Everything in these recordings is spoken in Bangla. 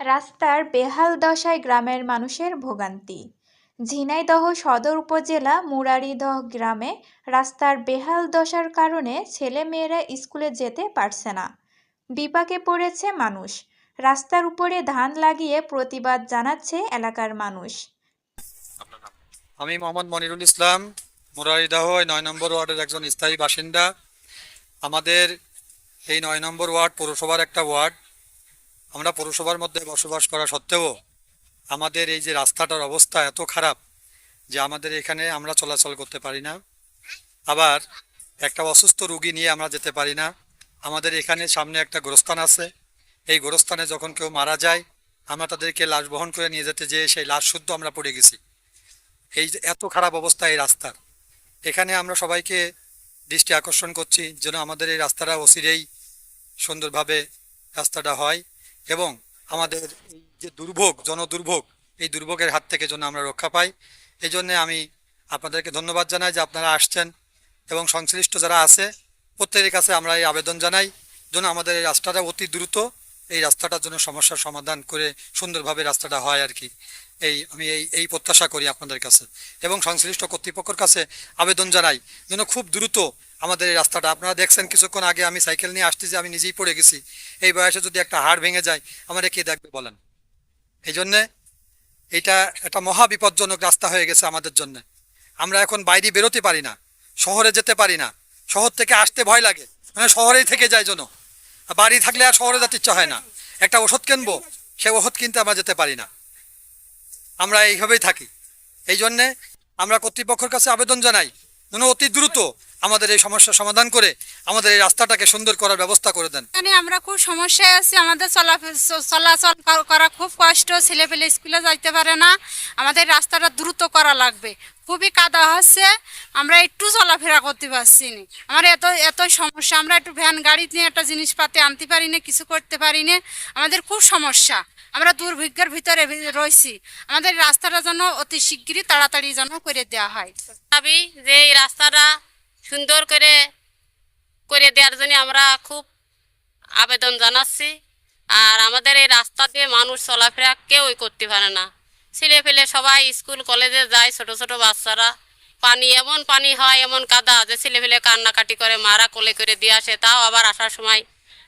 রাস্তার বেহাল দশায় গ্রামের মানুষের ভোগান্তি। ঝিনাইদহ সদর উপজেলা মুরারীদহ গ্রামে রাস্তার বেহাল দশার কারণে ছেলেমেয়েরা স্কুলে যেতে পারছে না। বিপাকে পড়েছে মানুষ। রাস্তার উপরে ধান লাগিয়ে প্রতিবাদ জানাচ্ছে এলাকার মানুষ। আমি মোহাম্মদ মনিরুল ইসলাম, মুরারিদাহ নয় নম্বর ওয়ার্ডের একজন স্থায়ী বাসিন্দা। আমাদের এই নয় নম্বর ওয়ার্ড পৌরসভার একটা ওয়ার্ড। আমরা পৌরসভার মধ্যে বসবাস করা সত্ত্বেও আমাদের এই যে রাস্তাটার অবস্থা এত খারাপ যে আমাদের এখানে আমরা চলাচল করতে পারি না। আবার একটা অসুস্থ রুগী নিয়ে আমরা যেতে পারি না। আমাদের এখানে সামনে একটা গোরস্থান আছে। এই গোরস্থানে যখন কেউ মারা যায়, আমরা তাদেরকে লাশ বহন করে নিয়ে যেতে যেয়ে সেই লাশ শুদ্ধ আমরা পড়ে গেছি। এই এত খারাপ অবস্থা এই রাস্তার। এখানে আমরা সবাইকে দৃষ্টি আকর্ষণ করছি যেন আমাদের এই রাস্তাটা অচিরেই সুন্দরভাবে রাস্তাটা হয়। এবং আমাদের এই যে দুর্ভোগ, জনদুর্ভোগ, এই দুর্ভোগের হাত থেকে যেন আমরা রক্ষা পাই, এই জন্যে আমি আপনাদেরকে ধন্যবাদ জানাই যে আপনারা আসছেন এবং সংশ্লিষ্ট যারা আছে, প্রত্যেকের কাছে আমরা এই আবেদন জানাই যেন আমাদের এই রাস্তাটা অতি দ্রুত এই রাস্তাটার জন্য সমস্যার সমাধান করে সুন্দরভাবে রাস্তাটা হয় আর কি। এই, আমি এই এই প্রত্যাশা করি আপনাদের কাছে। এবং সংশ্লিষ্ট কর্তৃপক্ষের কাছে আবেদন জানাই যেন খুব দ্রুত আমাদের এই রাস্তাটা। আপনারা দেখছেন, কিছুক্ষণ আগে আমি সাইকেল নিয়ে আসতেছি আমি নিজেই পড়ে গেছি। এই বয়সে যদি একটা হাড় ভেঙে যায় আমাদের কে দেখবে বলেন? এই জন্যে এটা একটা মহা বিপজ্জনক রাস্তা হয়ে গেছে আমাদের জন্য। আমরা এখন বাইরে বেরোতে পারি না, শহরে যেতে পারি না। শহর থেকে আসতে ভয় লাগে মানে শহরেই থেকে যায় জন্য বাড়ি থাকলে আর শহরে যেতে ইচ্ছা হয় না। একটা ওষুধ কিনবো, সে ওষুধ কিনতে আমরা যেতে পারি না। আমরা এইভাবেই থাকি। এই জন্যে আমরা কর্তৃপক্ষের কাছে আবেদন জানাই যেন অতি দ্রুত আমাদের এই সমস্যার সমাধান করে আমাদের এই রাস্তাটাকে সুন্দর করার ব্যবস্থা করে দেন। এখানে আমরা খুব সমস্যায় আছি, আমাদের চলা চলাচল করা খুব কষ্ট ছেলে পেলে স্কুলে যাইতে পারে না, আমাদের রাস্তাটা দ্রুত করা লাগবে। খুবই কাদা হচ্ছে, আমরা একটু চলাফেরা করতে পারছি না। আমার এত এত সমস্যা, আমরা একটু ভ্যান গাড়ি নিয়ে একটা জিনিসপাতি আনতে পারি না, কিছু করতে পারি না। আমাদের খুব সমস্যা। আমরা দুর্ভিক্ষের ভিতরে রয়েছি। আমাদের রাস্তাটা যেন অতি শিগগিরই তাড়াতাড়ি যেন করে দেওয়া হয়। দাবি যে এই রাস্তাটা সুন্দর করে করে দেওয়ার জন্য আমরা খুব আবেদন জানাচ্ছি। আর আমাদের এই রাস্তা দিয়ে মানুষ চলাফেরা কেউই করতে পারে না। ছেলে ফেলে সবাই স্কুল, কলেজে যায় ছোট ছোট বাচ্চারা। পানি, এমন পানি হয়, এমন কাদা যে ছেলে ফেলে কান্নাকাটি করে, মারা কোলে করে দিয়ে আসে। তাও আবার আসার সময়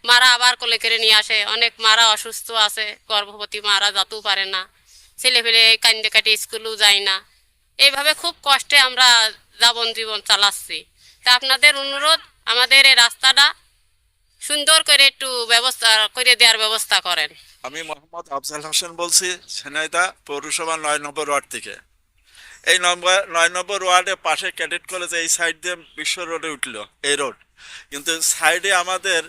মারা আবার কোলে করে নিয়ে আসে। অনেক মারা অসুস্থ আছে, গর্ভবতী মারা যেতেও পারে না। ছেলে ফেলে কান্দে কাটি, স্কুলেও যায় না। এইভাবে খুব কষ্টে আমরা যাবন জীবন চালাচ্ছি। তা আপনাদের অনুরোধ, আমাদের এই রাস্তাটা সুন্দর করে একটু ব্যবস্থা করে দেওয়ার ব্যবস্থা করেন। আমি মোহাম্মদ আফজাল হোসেন বলছি সেনাইদা পৌরসভা নয় নম্বর ওয়ার্ড থেকে। এই নম্বর, নয় নম্বর ওয়ার্ডে পাশে ক্যাডেট কলেজ এই সাইড দিয়ে বিশ্ব রোডে উঠল, এই রোড। কিন্তু সাইডে আমাদের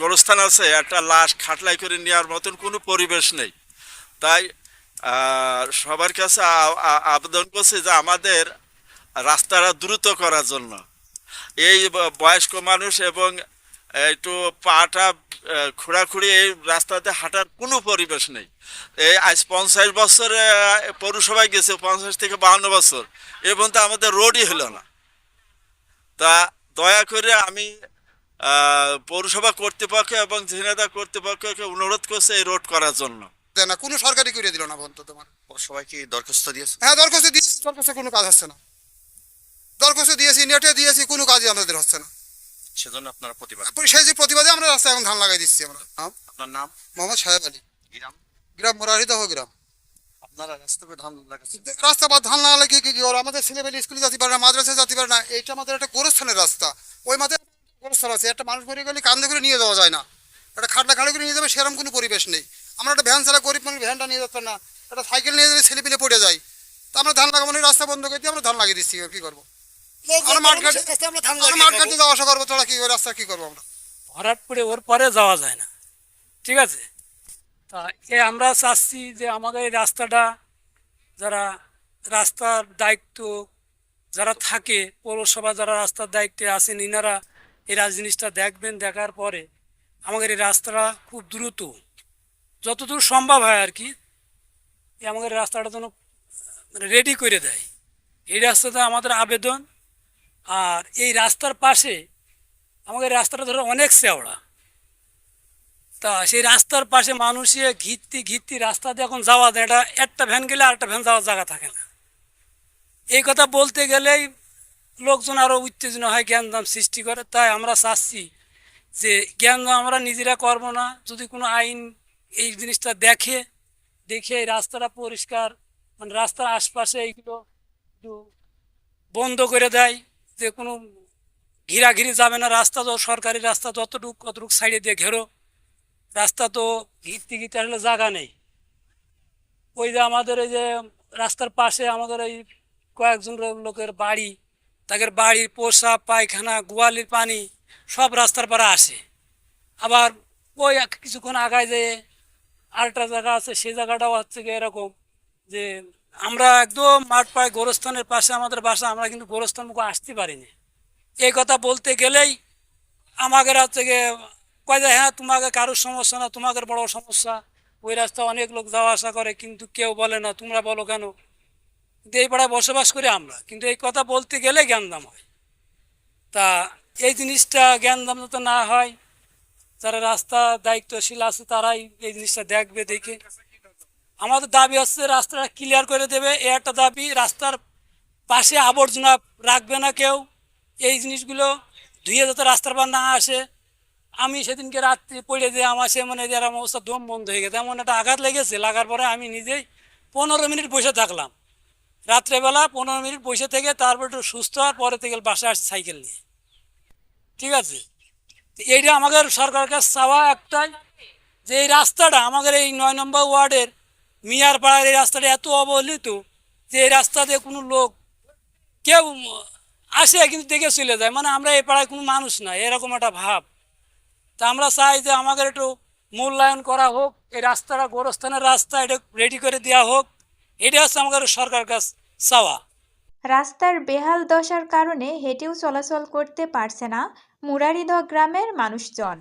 গোরস্থান আছে, একটা লাশ খাটলাই করে নেওয়ার মতন কোনো পরিবেশ নেই। তাই সবার কাছে আবেদন করছি যে আমাদের রাস্তাটা দ্রুত করার জন্য। এই বয়স্ক মানুষ এবং একটু পাটা খোঁড়াখুড়ি এই রাস্তাতে হাঁটার কোনো পরিবেশ নেই। এই আজ পঞ্চাশ বছরে পৌরসভায় গেছে, পঞ্চাশ থেকে বাহান্ন বছর। এবং তো আমাদের রোডই হলো না। তা দয়া করে আমি পৌরসভা কর্তৃপক্ষ এবং ঝিনাদা কর্তৃপক্ষকে অনুরোধ করছে এই রোড করার জন্য। না কোনো সরকারি করে দিল না বন্ধ তোমার। সবাই কি দরখাস্ত দিয়েছে? হ্যাঁ দরখাস্ত দিয়েছি দরখাস্তে কোনো কাজ হচ্ছে না। দরখাস্ত দিয়েছি নেটে দিয়েছি কোনো কাজই আমাদের হচ্ছে না। সেজন্য আপনারা প্রতিবাদ সেই যে প্রতিবাদে আমরা রাস্তায় এখন ধান লাগাই দিচ্ছি আমরা। নাম? আপনার নাম? মোহাম্মদ সাহেব আলী। গ্রাম? গ্রাম মোরারিদহ গ্রাম। আপনারা রাস্তায় ধান লাগাচ্ছেন? রাস্তা বা ধান না লাগিয়ে কি কি আমাদের ছেলেমেয়ে স্কুলে যেতে পারে না মাদ্রাসায় যেতে পারে না এইটা আমাদের একটা গোরস্থানের রাস্তা। ওই মাঠে গোরস্থান আছে একটা মানুষ মরে গেলে কান্দে করে নিয়ে যাওয়া যায় না। একটা খাটলা খাড়ি করে নিয়ে যাবে সেরকম কোনো পরিবেশ নেই। আমরা একটা ভ্যান ছাড়া গরিব মানুষ ভ্যানটা নিয়ে পারে না। একটা সাইকেল নিয়ে গেলে ছেলে পিলে পড়ে যায়। তা আমরা ধান লাগাবো না, রাস্তা বন্ধ করে দিয়ে আমরা ধান লাগিয়ে দিচ্ছি কি করব? আমরা মাঠ ঘাটে আমরা মাঠ ঘাটে যাওয়া আসা করব তোরা কি করে রাস্তা কি করব আমরা? ওর পরে যাওয়া যায় না। ঠিক আছে? তা এ আমরা চাচ্ছি যে আমাদের এই রাস্তাটা যারা রাস্তার দায়িত্ব যারা থাকে পৌরসভা যারা রাস্তার দায়িত্বে আছেন ইনারা এই জিনিসটা দেখবেন, দেখার পরে আমাদের এই রাস্তাটা খুব দ্রুত, যতদূর সম্ভব হয় আর কি আমাদের রাস্তাটা যেন রেডি করে দেয়। এই রাস্তাতে আমাদের আবেদন, আর এই রাস্তার পাশে আমাদের রাস্তাটা ধরো অনেক চেওড়া তা সেই রাস্তার পাশে মানুষে ঘিরতি ঘিরতি রাস্তা দিয়ে এখন যাওয়া যায় এটা একটা ভ্যান গেলে আরেকটা ভ্যান যাওয়ার জায়গা থাকে না। এই কথা বলতে গেলেই লোকজন আরও উত্তেজনা হয় জ্ঞানদাম সৃষ্টি করে। তাই আমরা চাচ্ছি যে জ্ঞানদাম আমরা নিজেরা করব না। যদি কোনো আইন এই জিনিসটা দেখে দেখে এই রাস্তাটা পরিষ্কার মানে রাস্তার আশপাশে এইগুলো একটু বন্ধ করে দেয়, যে কোনো ঘিরাঘিরি যাবে না। রাস্তা তো সরকারি রাস্তা, যতটুকু কতটুকু সাইডে দিয়ে ঘেরো, রাস্তা তো ঘিরতে ঘিরতে আসলে জায়গা নেই। ওই যে আমাদের এই যে রাস্তার পাশে আমাদের এই কয়েকজন লোকের বাড়ি তাদের বাড়ির পোশাক, পায়খানা, গোয়ালির পানি সব রাস্তার পাড়ে আসে। আবার ওই কিছুক্ষণ আগায় যে আরেকটা জায়গা আছে, সেই জায়গাটাও হচ্ছে এরকম যে আমরা একদম মাঠ পায় গোরস্থানের পাশে আমাদের বাসা, আমরা কিন্তু গোরস্থান মুখে আসতে পারিনি। এই কথা বলতে গেলেই আমাদের হচ্ছে গিয়ে কয় যে হ্যাঁ তোমাকে কারোর সমস্যা না, তোমাদের বড় সমস্যা। ওই রাস্তা অনেক লোক যাওয়া আসা করে, কিন্তু কেউ বলে না, তোমরা বলো কেন? কিন্তু এই পাড়ায় বসবাস করি আমরা, কিন্তু এই কথা বলতে গেলে জ্ঞানদাম হয়। তা এই জিনিসটা জ্ঞানদাম যাতে না হয়, যারা রাস্তা দায়িত্বশীল আছে তারাই এই জিনিসটা দেখবে, দেখে। আমাদের দাবি হচ্ছে রাস্তাটা ক্লিয়ার করে দেবে। এ একটা দাবি, রাস্তার পাশে আবর্জনা রাখবে না কেউ। এই জিনিসগুলো ধুয়ে যাতে রাস্তার পার না আসে। আমি সেদিনকে রাত্রি পড়ে দিয়ে আমার সে মানে যে আমার অবস্থা দম বন্ধ হয়ে গেছে। এমন একটা আঘাত লেগেছে, লাগার পরে আমি নিজেই পনেরো মিনিট বসে থাকলাম। রাত্রেবেলা পনেরো মিনিট বসে থেকে তারপর একটু সুস্থ হওয়ার পরে থেকে বাসায় আসছি সাইকেল নিয়ে। ঠিক আছে? এইটা আমাদের সরকারের কাছে চাওয়া একটাই যে এই রাস্তাটা আমাদের এই নয় নম্বর ওয়ার্ডের মিয়ার পাড়ার এই রাস্তাটা এত অবহেলিত যে এই রাস্তা দিয়ে কোনো লোক কেউ আসে কিন্তু দেখে চলে যায়। মানে আমরা এই পাড়ায় কোনো মানুষ না, এরকম একটা ভাব। তা আমরা চাই যে আমাদের একটু মূল্যায়ন করা হোক, এই রাস্তাটা গোরস্থানের রাস্তা, এটা রেডি করে দেওয়া হোক। এটা হচ্ছে আমাদের সরকার কাছ চাওয়া। রাস্তার বেহাল দশার কারণে হেঁটেও চলাচল করতে পারছে না মুরারিদহ গ্রামের মানুষজন।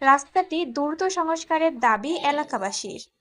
রাস্তাটি দ্রুত সংস্কারের দাবি এলাকাবাসীর।